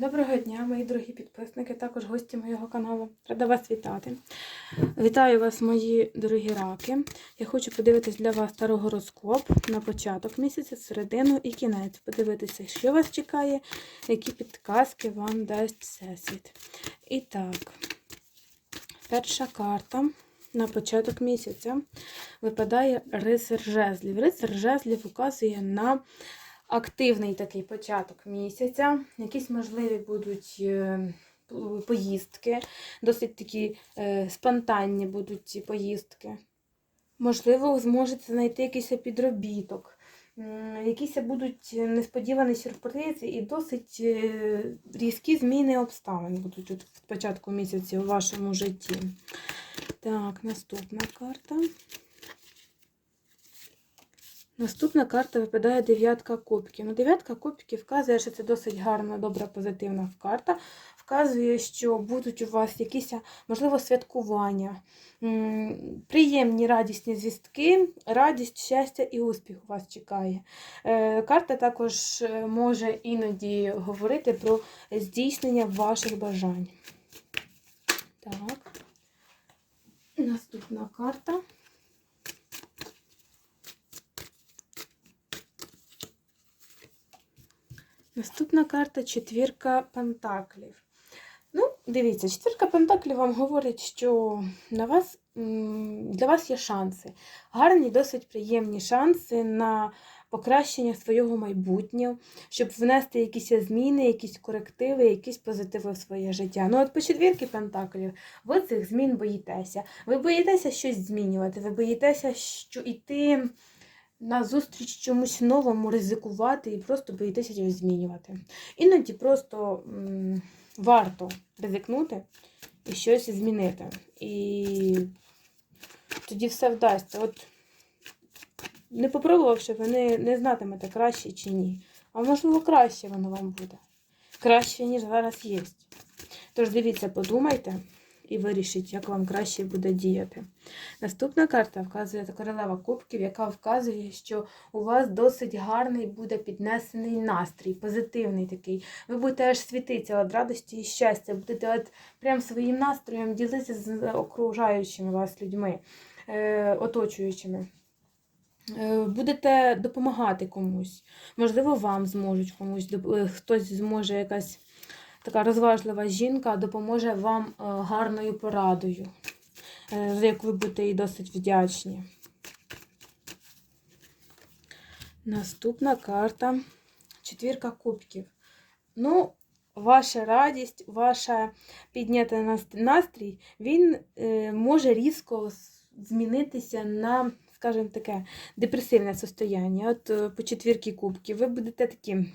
Доброго дня, мої дорогі підписники, також гості моєго каналу. Рада вас вітати. Вітаю вас, мої дорогі раки. Я хочу подивитись для вас старогороскоп на початок місяця, середину і кінець. Подивитися, що вас чекає, які підказки вам дасть Всесвіт. І так, перша карта на початок місяця випадає рицар жезлів. Рицар жезлів указує на активний такий початок місяця. Якісь можливі будуть е, поїздки, досить такі е, спонтанні будуть ці поїздки. Можливо, зможете знайти якийсь підробіток. Якісь будуть несподівані сюрпризи і досить е, різкі зміни обставин будуть от в початку місяця у вашому житті. Так, наступна карта. Наступна карта випадає дев'ятка кубків. Ну, дев'ятка кубків вказує, що це досить гарна, добра, позитивна карта. Вказує, що будуть у вас якісь, можливо, святкування, приємні радісні звістки, радість, щастя і успіх у вас чекає. Е, Карта також е, може іноді говорити про здійснення ваших бажань. Так. Наступна карта. Наступна карта четвірка пентаклів. Ну, дивіться, четвірка пентаклів вам говорить, що на вас, для вас є шанси. Гарні, досить приємні шанси на покращення свого майбутнього, щоб внести якісь зміни, якісь корективи, якісь позитиви в своє життя. Ну, от по четвірки пентаклів ви цих змін боїтеся. Ви боїтеся щось змінювати, ви боїтеся, що йти на зустріч чомусь новому, ризикувати і просто боїтеся щось змінювати. Іноді просто м, варто ризикнути і щось змінити. І тоді все вдасться. От не попробувавши, ви не, не знатимете, краще чи ні. А можливо, краще воно вам буде. Краще, ніж зараз є. Тож дивіться, подумайте і вирішіть, як вам краще буде діяти. Наступна карта вказує королева кубків, яка вказує, що у вас досить гарний буде піднесений настрій, позитивний такий. Ви будете аж світитися від радості і щастя, будете от прям своїм настроєм ділитися з окружаючими вас людьми, е, оточуючими. Е, Будете допомагати комусь. Можливо, вам зможуть комусь, е, хтось зможе якась така розважлива жінка допоможе вам е, гарною порадою, е, за яку ви будете їй досить вдячні. Наступна карта четвірка кубків. Ну, ваша радість, ваша піднята настрій, він е, може різко змінитися на, скажімо таке, депресивне состояння. От по четвірки кубків ви будете такі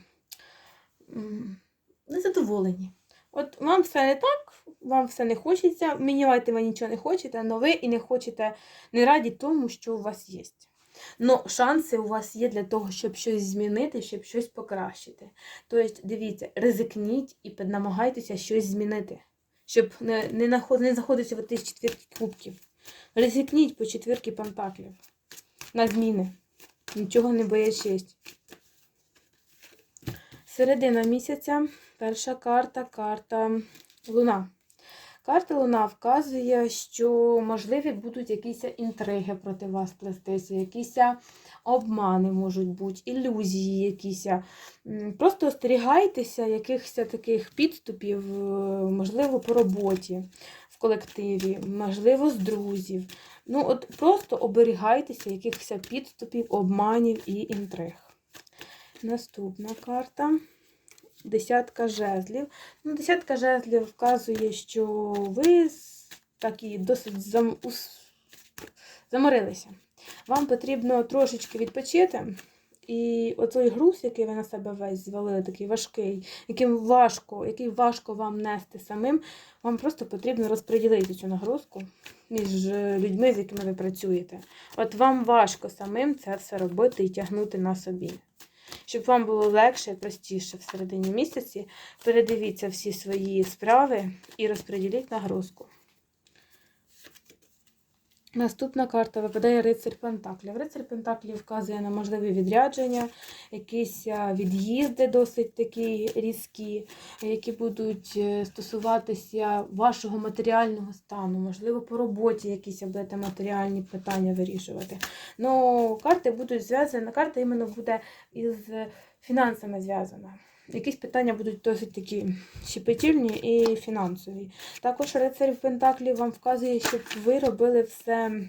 незадоволені. От вам все не так, вам все не хочеться, міняти ви нічого не хочете, але ви і не хочете, не раді тому, що у вас є. Но шанси у вас є для того, щоб щось змінити, щоб щось покращити. Тобто, дивіться, ризикніть і намагайтеся щось змінити, щоб не, не, наход- не заходитися в ті четвірки кубків. Ризикніть по четвірки пентаклів на зміни. Нічого не боячись. Середина місяця. Перша карта карта Луна. Карта Луна вказує, що можливі будуть якісь інтриги проти вас плестися, якісь обмани можуть бути, ілюзії якісь. Просто остерігайтеся якихось таких підступів, е, можливо, по роботі в колективі, можливо, з друзів. Ну, от просто оберігайтеся якихось підступів, обманів і інтриг. Наступна карта. Десятка жезлів. Ну, десятка жезлів вказує, що ви такі досить зам... заморилися. Вам потрібно трошечки відпочити. І оцей груз, який ви на себе весь звалили, такий важкий, яким важко, який важко вам нести самим, вам просто потрібно розподілити цю нагрузку між е, людьми, з якими ви працюєте. От вам важко самим це все робити і тягнути на собі. Щоб вам було легше і простіше в середині місяці, передивіться всі свої справи і розподіліть нагрузку. Наступна карта випадає рицарь Пентаклів. Рицарь Пентаклів вказує на можливі відрядження, якісь від'їзди досить такі різкі, які будуть е, стосуватися вашого матеріального стану, можливо, по роботі якісь будете матеріальні питання вирішувати. Ну, карти будуть зв'язані, карта іменно буде із фінансами зв'язана. Якісь питання будуть досить такі щепетільні і фінансові. Також рицарь Пентаклів вам вказує, щоб ви робили все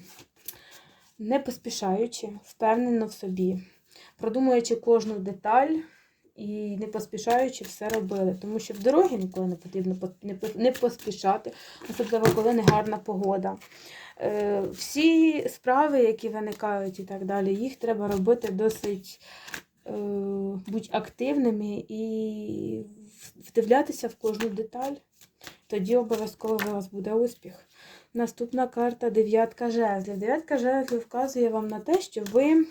не поспішаючи, впевнено в собі, продумуючи кожну деталь і не поспішаючи все робили. Тому що в дорогі ніколи не потрібно не поспішати, особливо коли не гарна погода. Е, Всі справи, які виникають і так далі, їх треба робити досить будь активними і вдивлятися в кожну деталь. Тоді обов'язково у вас буде успіх. Наступна карта дев'ятка жезлів. Дев'ятка жезлів вказує вам на те, що ви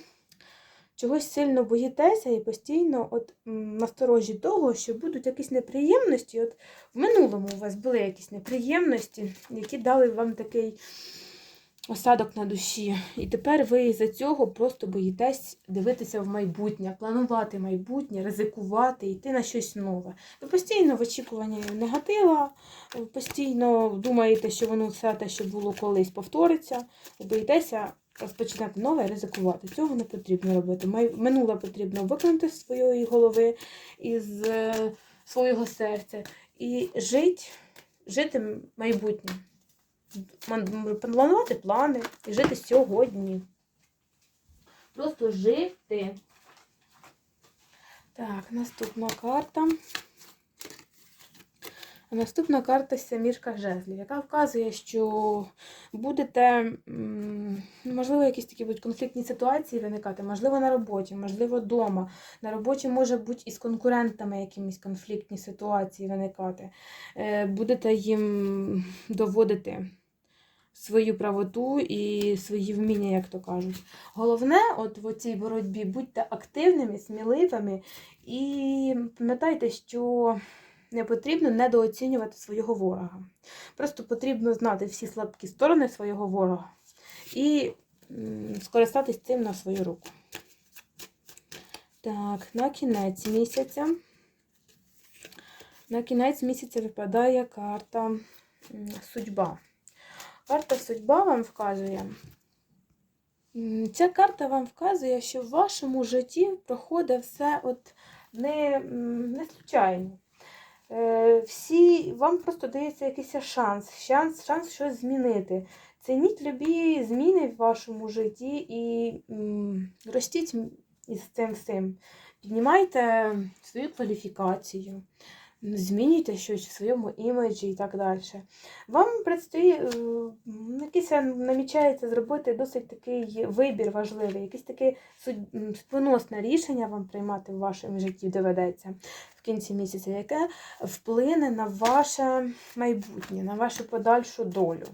чогось сильно боїтеся і постійно от, насторожі того, що будуть якісь неприємності. От в минулому у вас були якісь неприємності, які дали вам такий осадок на душі. І тепер ви із-за цього просто боїтесь дивитися в майбутнє, планувати майбутнє, ризикувати, йти на щось нове. Ви постійно в очікуванні негатива, ви постійно думаєте, що воно все те, що було колись, повториться, ви боїтеся розпочинати нове ризикувати. Цього не потрібно робити. Минуле потрібно викинути з своєї голови, із е, свого серця і жити, жити майбутнім. Планувати плани і жити сьогодні. Просто жити. Так, наступна карта. Наступна карта Сямірка жезлів, яка вказує, що будете, можливо, якісь такі будуть конфліктні ситуації виникати, можливо, на роботі, можливо, вдома. На роботі може бути і з конкурентами якимись конфліктні ситуації виникати. Е, Будете їм доводити свою правоту і свої вміння, як то кажуть. Головне, от в цій боротьбі будьте активними, сміливими і пам'ятайте, що не потрібно недооцінювати свого ворога. Просто потрібно знати всі слабкі сторони свого ворога і скористатись цим на свою руку. Так, на кінець місяця. На кінець місяця випадає карта судьба. Карта судьба вам вказує. Ця карта вам вказує, що в вашому житті проходить все от не, не случайно. Е, Всі, вам просто дається якийсь шанс, шанс, шанс щось змінити. Цініть любі зміни в вашому житті і ростіть із цим всім. Піднімайте свою кваліфікацію, змінюйте щось в своєму іміджі і так далі. Вам предстоїть е, якийсь намічається зробити досить такий вибір важливий, якесь таке судьбоносне рішення вам приймати в вашому житті доведеться в кінці місяця, яке вплине на ваше майбутнє, на вашу подальшу долю.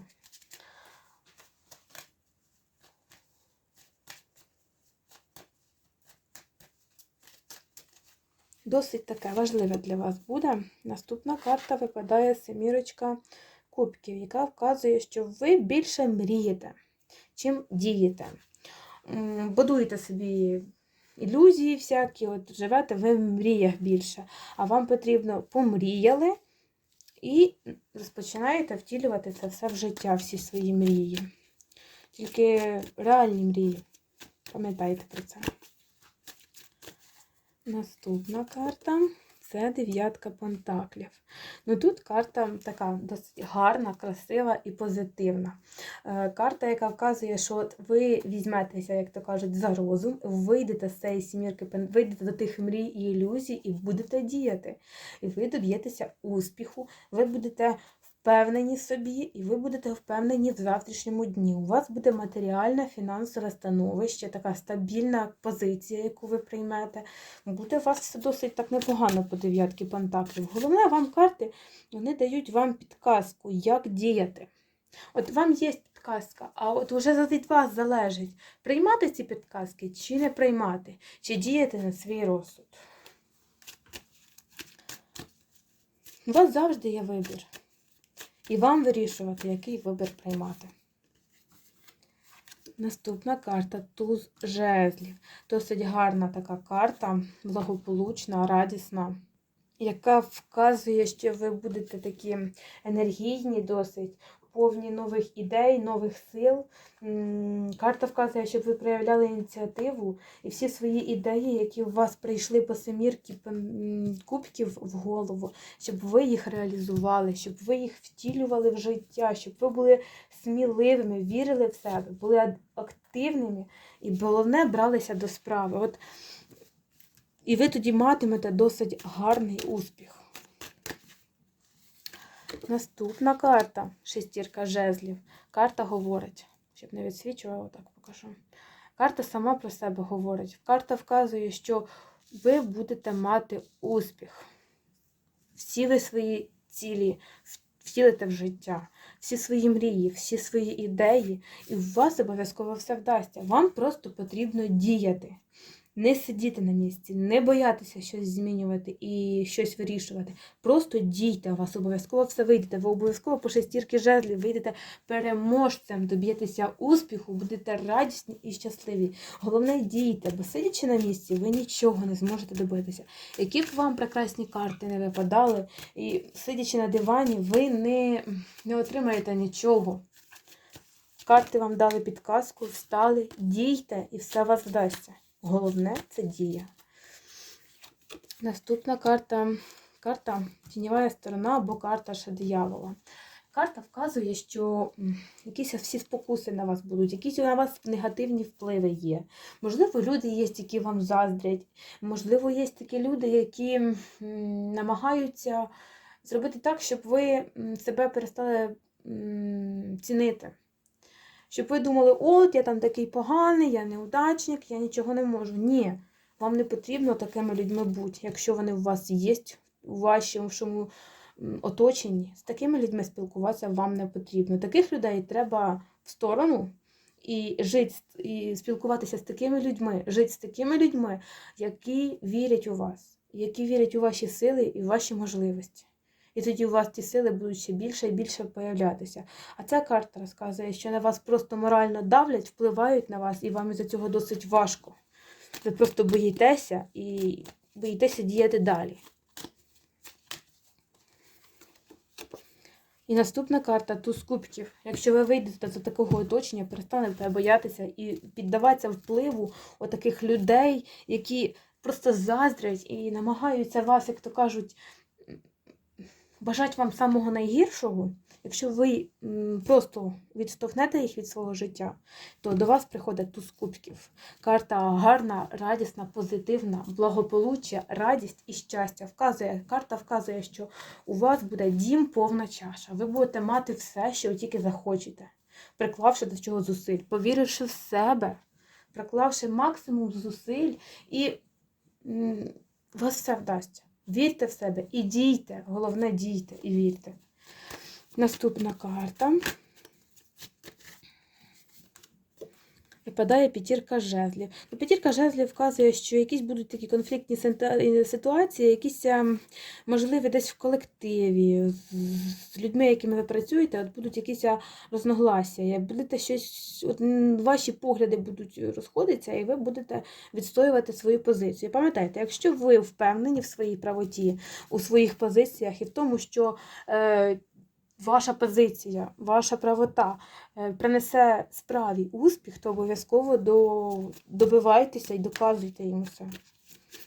Досить таке важливе для вас буде. Наступна карта випадає семірочка кубків, яка вказує, що ви більше мрієте, чим дієте. Будуєте собі ілюзії всякі, от живете ви в мріях більше, а вам потрібно помріяли і розпочинаєте втілювати це все в життя, всі свої мрії. Тільки реальні мрії. Пам'ятайте про це. Наступна карта це дев'ятка пентаклів. Ну тут карта така досить гарна, красива і позитивна. Е, Карта, яка вказує, що от ви візьметеся, як то кажуть, за розум, вийдете з цієї сімірки, вийдете до тих мрій і ілюзій і будете діяти. І ви доб'єтеся успіху, ви будете впевнені собі, і ви будете впевнені в завтрашньому дні. У вас буде матеріальне фінансове становище, така стабільна позиція, яку ви приймете. Буде у вас все досить так непогано по дев'ятки пентаклів. Головне, вам карти вони дають вам підказку, як діяти. От вам є підказка, а от вже від вас залежить, приймати ці підказки чи не приймати, чи діяти на свій розсуд. У вас завжди є вибір. І вам вирішувати, який вибір приймати. Наступна карта туз жезлів. Досить гарна така карта, благополучна, радісна, яка вказує, що ви будете такі енергійні, досить, повні нових ідей, нових сил. Карта вказує, щоб ви проявляли ініціативу і всі свої ідеї, які у вас прийшли по семірки кубків в голову, щоб ви їх реалізували, щоб ви їх втілювали в життя, щоб ви були сміливими, вірили в себе, були активними і головне бралися до справи. От, і ви тоді матимете досить гарний успіх. Наступна карта шестірка жезлів. Карта говорить, щоб не відсвічувала, отак покажу. Карта сама про себе говорить. Карта вказує, що ви будете мати успіх. Всі ви свої цілі втілите в життя, всі свої мрії, всі свої ідеї, і у вас обов'язково все вдасться. Вам просто потрібно діяти. Не сидіти на місці, не боятися щось змінювати і щось вирішувати. Просто дійте, у вас обов'язково все вийде. Ви обов'язково по шестірки жезлів вийдете переможцем, доб'єтеся успіху, будете радісні і щасливі. Головне дійте, бо сидячи на місці, ви нічого не зможете добитися. Які б вам прекрасні карти не випадали, і сидячи на дивані, ви не, не отримаєте нічого. Карти вам дали підказку, встали, дійте, і все вас вдасться. Головне це дія. Наступна карта карта тіньова сторона або карта ще диявола. Карта вказує, що якісь всі спокуси на вас будуть, якісь на вас негативні впливи є. Можливо, люди є, які вам заздрять. Можливо, є такі люди, які намагаються зробити так, щоб ви себе перестали цінити. Щоб ви думали, от я там такий поганий, я неудачник, я нічого не можу. Ні, вам не потрібно такими людьми бути, якщо вони у вас є у вашому оточенні. З такими людьми спілкуватися вам не потрібно. Таких людей треба в сторону і жити, і спілкуватися з такими людьми, жити з такими людьми, які вірять у вас, які вірять у ваші сили і ваші можливості. І тоді у вас ті сили будуть ще більше і більше появлятися. А ця карта розказує, що на вас просто морально давлять, впливають на вас, і вам із-за цього досить важко. Ви просто боїтеся і боїтеся діяти далі. І наступна карта туз кубків. Якщо ви вийдете з такого оточення, перестанете боятися і піддаватися впливу отаких людей, які просто заздрять і намагаються вас, як то кажуть, бажать вам самого найгіршого, якщо ви просто відштовхнете їх від свого життя, то до вас приходить туз кубків. Карта гарна, радісна, позитивна, благополуччя, радість і щастя. Вказує, карта вказує, що у вас буде дім повна чаша. Ви будете мати все, що ви тільки захочете, приклавши до чого зусиль, повіривши в себе, приклавши максимум зусиль, і у вас все вдасться. Вірте в себе і дійте. Головне, дійте і вірте. Наступна карта. Випадає п'ятірка жезлів. Ну, П'ятірка жезлів вказує, що якісь будуть такі конфліктні ситуації, якісь ем, можливі десь в колективі, з- людьми, якими ви працюєте, от будуть якісь а, розногласія. Будете щось, от, ваші погляди будуть розходитися, і ви будете відстоювати свою позицію. Пам'ятайте, якщо ви впевнені в своїй правоті, у своїх позиціях і в тому, що е, ваша позиція, ваша правота е, принесе справі успіх, то обов'язково до, добивайтеся і доказуйте їм все.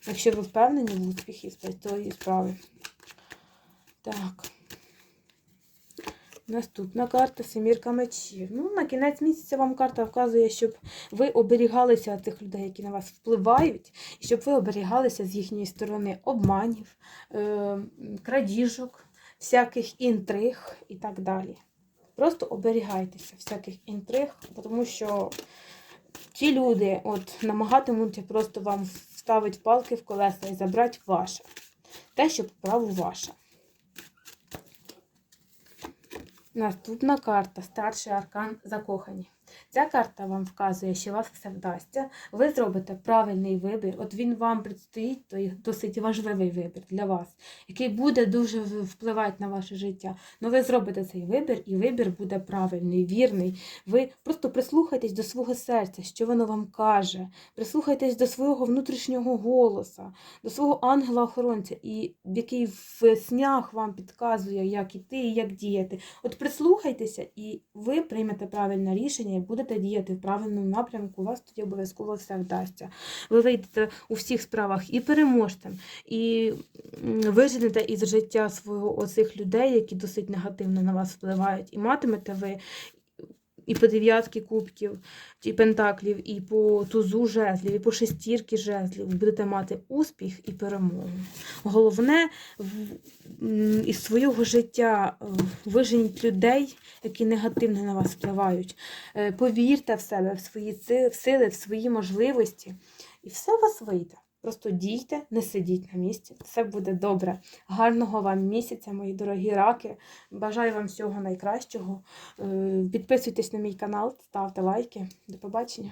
Якщо ви впевнені в успіхі цієї справи. Так. Наступна карта Семірка мечів. Ну, на кінець місяця вам карта вказує, щоб ви оберігалися від тих людей, які на вас впливають, і щоб ви оберігалися з їхньої сторони обманів, е, крадіжок, всяких інтриг і так далі. Просто оберігайтеся всяких інтриг, тому що ті люди от, намагатимуться просто вам вставити палки в колеса і забрати ваше. Те, що по праву ваше. Наступна карта старший аркан закохані. Ця карта вам вказує, що вас все вдасться. Ви зробите правильний вибір. От він вам предстоїть, той досить важливий вибір для вас, який буде дуже впливати на ваше життя. Ну ви зробите цей вибір, і вибір буде правильний, вірний. Ви просто прислухайтесь до свого серця, що воно вам каже. Прислухайтесь до свого внутрішнього голоса, до свого ангела-охоронця, і який в снях вам підказує, як іти і як діяти. От прислухайтеся, і ви приймете правильне рішення і будете діяти в правильному напрямку. У вас тоді обов'язково все вдасться. Ви вийдете у всіх справах і переможцем, і виженете із життя свого оцих людей, які досить негативно на вас впливають, і матимете ви. І по дев'ятки кубків, і пентаклів, і по тузу жезлів, і по шестірки жезлів будете мати успіх і перемогу. Головне із свого життя е, виженіть людей, які негативно на вас впливають. Е, Повірте в себе, в свої сили, в свої можливості, і все у вас вийде. Просто дійте, не сидіть на місці, все буде добре. Гарного вам місяця, мої дорогі раки. Бажаю вам всього найкращого. Е, Підписуйтесь на мій канал, ставте лайки. До побачення.